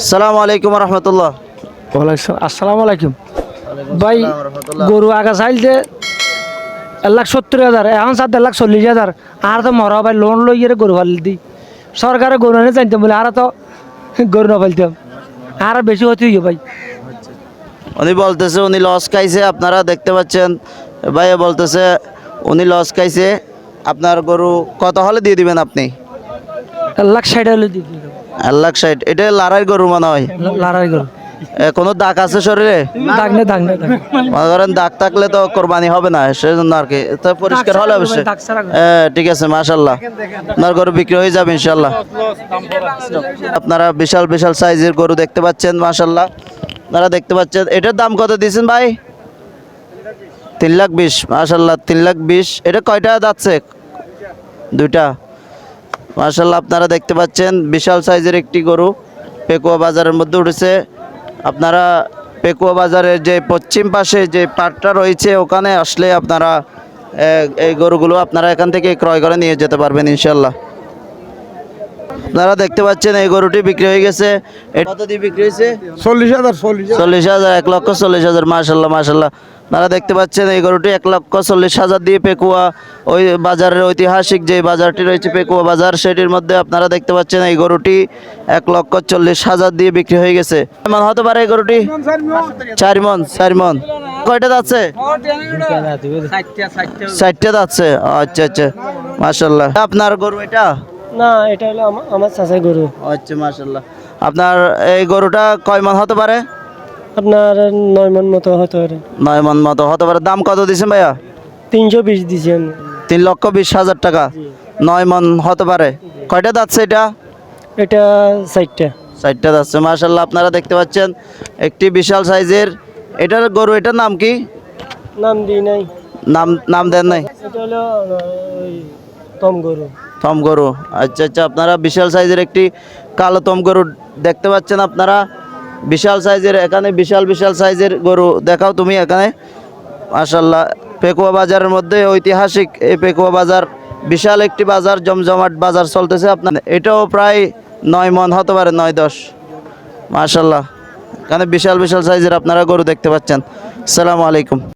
আসসালামু আলাইকুম রহমতুল্লাহ। ওয়ালাইকুম আসসালামু আলাইকুম। ভাই গরু আগা চাইলতে এক লাখ সত্তর হাজার এখন সাত এক লাখ চল্লিশ হাজার। আর তো মরা ভাই লোন লই গিয়ে গরু ফালি দি। সরকারে গরু এনে জানতাম বলে আর তো গরু না ফালতাম আর বেশি হতে হইয়ে ভাই। উনি বলতেছে উনি লস খাইছে আপনারা দেখতে পাচ্ছেন। ভাইয়া বলতেছে উনি লস খাইছে। আপনার গরু কত হলে দিয়ে দিবেন আপনি? এক লাখ ষাট হলে দিই এক লাখ ষাট এটা লারাই গরু মনে হয়? লড়াই গরু। কোনো দাগ আছে শরীরে? দাগ নে দাগ নে দাগ মনে করেন দাগ থাকলে তো কোরবানি হবে না সেই জন্য আর কি। তো পরিষ্কার হলে অবশ্যই। ঠিক আছে মাশাল্লাহ আপনার গরু বিক্রি হয়ে যাবে ইনশাল্লাহ আপনারা বিশাল বিশাল সাইজের গরু দেখতে পাচ্ছেন মাশাল্লাহ আপনারা দেখতে পাচ্ছেন এটার দাম কত দিয়েছেন ভাই? তিন লাখ বিশ মাশাল্লাহ তিন লাখ বিশ। এটা কয়টা যাচ্ছে দুইটা। মাশাল্লাহ আপনারা দেখতে পাচ্ছেন বিশাল সাইজের একটি গরু পেকুয়া বাজারের মধ্যে উঠেছে। আপনারা পেকুয়া বাজারের যে পশ্চিম পাশে যে পাটটা রয়েছে ওখানে আসলে আপনারা এই গরুগুলো আপনারা এখান থেকে ক্রয় করে নিয়ে যেতে পারবেন ইনশাল্লাহ আপনারা দেখতে পাচ্ছেন এই গরুটি বিক্রি হয়ে গেছে। কত দিয়ে বিক্রি হয়েছে? চল্লিশ হাজার চল্লিশ হাজার। এক লক্ষ চল্লিশ হাজার মাসাল্লাহ মাসাল্লাহ আপনারা দেখতে পাচ্ছেন এই গরুটি এক লক্ষ চল্লিশ হাজার দিয়ে পেকুয়া ওই বাজারের ঐতিহাসিক যে বাজারটি রয়েছে পেকুয়া বাজার সেটির মধ্যে আপনারা দেখতে পাচ্ছেন এই গরুটি এক লক্ষ চল্লিশ হাজার দিয়ে বিক্রি হয়ে গেছে। কেমন হতে পারে এই গরুটি? চার মন চার মন। কয়টা যাচ্ছে? চারটে যাচ্ছে আচ্ছা আচ্ছা মাসাল্লাহ আপনার গরু এটা? না এটা হলো আমার চাচাই গরু। আচ্ছা মাসাল্লাহ আপনার এই গরুটা কয় মন হতে পারে? আপনার নয় মন মতো হতে পারে। নয় মন মতো হতে পারে। দাম কত দিয়েছেন ভাইয়া? তিনশো বিশ আমি। তিন লক্ষ বিশ হাজার টাকা। নয় মন হতে পারে। কয়টা যাচ্ছে এটা? এটা সাইডটা চারটা যাচ্ছে। মার্শাল্লাহ আপনারা দেখতে পাচ্ছেন একটি বিশাল সাইজের। এটার গরু এটার নাম কি? নাম দিই নাই। নাম নাম দেন নাই। এটা হলো তম গরু। তম গরু। আচ্ছা আচ্ছা আপনারা বিশাল সাইজের একটি কালো তম গরু দেখতে পাচ্ছেন আপনারা। বিশাল সাইজের, এখানে বিশাল বিশাল সাইজের গরু দেখাও তুমি এখানে। মাশাল্লাহ পেকুয়া বাজারের মধ্যে ঐতিহাসিক এই পেকুয়া বাজার, বিশাল একটি বাজার, জমজমাট বাজার চলতেছে আপনার। এটাও প্রায় নয় মন, হতে পারে নয় দশ। মাশাল্লাহ এখানে বিশাল বিশাল সাইজের আপনারা গরু দেখতে পাচ্ছেন। সালামু আলাইকুম।